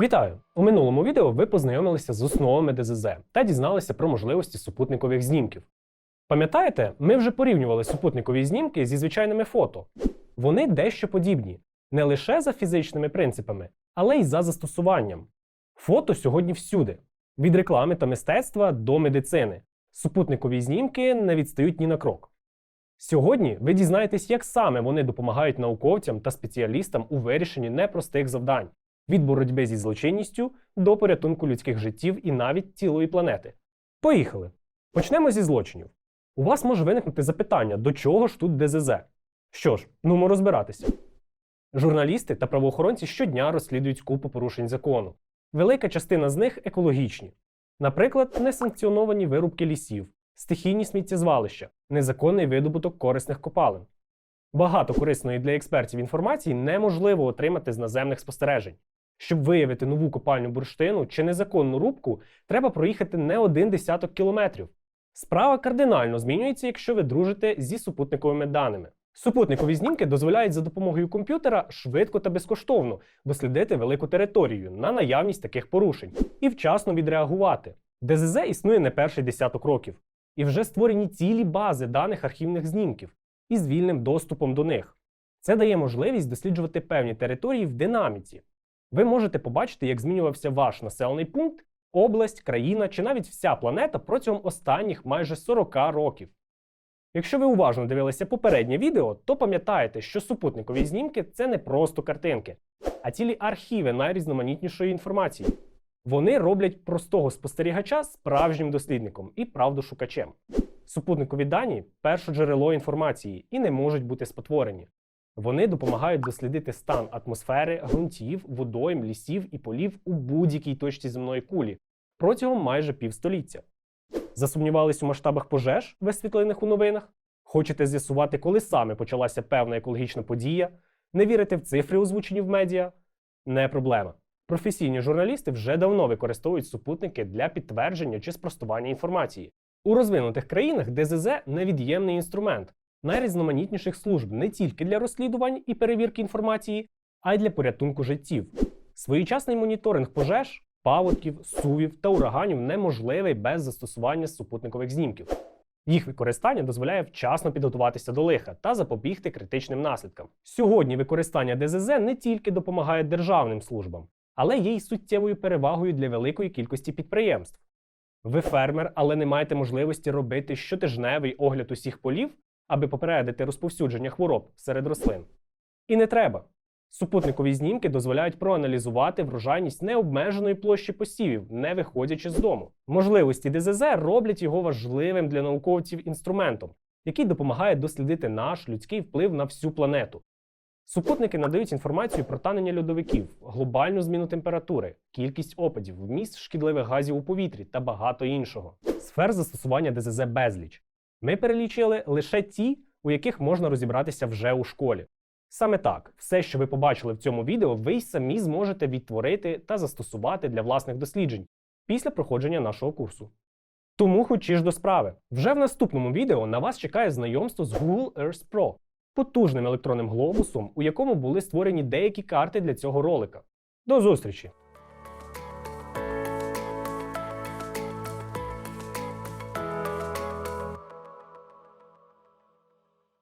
Вітаю! У минулому відео ви познайомилися з основами ДЗЗ та дізналися про можливості супутникових знімків. Пам'ятаєте, ми вже порівнювали супутникові знімки зі звичайними фото. Вони дещо подібні не лише за фізичними принципами, але й за застосуванням. Фото сьогодні всюди: від реклами та мистецтва до медицини. Супутникові знімки не відстають ні на крок. Сьогодні ви дізнаєтесь, як саме вони допомагають науковцям та спеціалістам у вирішенні непростих завдань від боротьби зі злочинністю до порятунку людських життів і навіть цілої планети. Поїхали! Почнемо зі злочинів. У вас може виникнути запитання, до чого ж тут ДЗЗ? Що ж, нумо розбиратися. Журналісти та правоохоронці щодня розслідують купу порушень закону. Велика частина з них екологічні. Наприклад, несанкціоновані вирубки лісів, стихійні сміттєзвалища, незаконний видобуток корисних копалин. Багато корисної для експертів інформації неможливо отримати з наземних спостережень. Щоб виявити нову копальню бурштину чи незаконну рубку, треба проїхати не один десяток кілометрів. Справа кардинально змінюється, якщо ви дружите зі супутниковими даними. Супутникові знімки дозволяють за допомогою комп'ютера швидко та безкоштовно дослідити велику територію на наявність таких порушень і вчасно відреагувати. ДЗЗ існує не перший десяток років, і вже створені цілі бази даних архівних знімків із вільним доступом до них. Це дає можливість досліджувати певні території в динаміці. Ви можете побачити, як змінювався ваш населений пункт, область, країна чи навіть вся планета протягом останніх майже 40 років. Якщо ви уважно дивилися попереднє відео, то пам'ятаєте, що супутникові знімки це не просто картинки, а цілі архіви найрізноманітнішої інформації. Вони роблять простого спостерігача справжнім дослідником і правдошукачем. Супутникові дані перше джерело інформації і не можуть бути спотворені. Вони допомагають дослідити стан атмосфери, ґрунтів, водойм, лісів і полів у будь-якій точці земної кулі протягом майже півстоліття. Засумнівались у масштабах пожеж, висвітлених у новинах? Хочете з'ясувати, коли саме почалася певна екологічна подія? Не вірите в цифри, озвучені в медіа? Не проблема. Професійні журналісти вже давно використовують супутники для підтвердження чи спростування інформації. У розвинутих країнах ДЗЗ невід'ємний інструмент найрізноманітніших служб не тільки для розслідувань і перевірки інформації, а й для порятунку життів. Своєчасний моніторинг пожеж, паводків, сувів та ураганів неможливий без застосування супутникових знімків. Їх використання дозволяє вчасно підготуватися до лиха та запобігти критичним наслідкам. Сьогодні використання ДЗЗ не тільки допомагає державним службам, але є й суттєвою перевагою для великої кількості підприємств. Ви фермер, але не маєте можливості робити щотижневий огляд усіх полів, аби попередити розповсюдження хвороб серед рослин. І не треба. Супутникові знімки дозволяють проаналізувати врожайність необмеженої площі посівів, не виходячи з дому. Можливості ДЗЗ роблять його важливим для науковців інструментом, який допомагає дослідити наш людський вплив на всю планету. Супутники надають інформацію про танення льодовиків, глобальну зміну температури, кількість опадів, вміст шкідливих газів у повітрі та багато іншого. Сфер застосування ДЗЗ безліч. Ми перелічили лише ті, у яких можна розібратися вже у школі. Саме так, все, що ви побачили в цьому відео, ви й самі зможете відтворити та застосувати для власних досліджень після проходження нашого курсу. Тому хочі ж до справи. Вже в наступному відео на вас чекає знайомство з Google Earth Pro, потужним електронним глобусом, у якому були створені деякі карти для цього ролика. До зустрічі!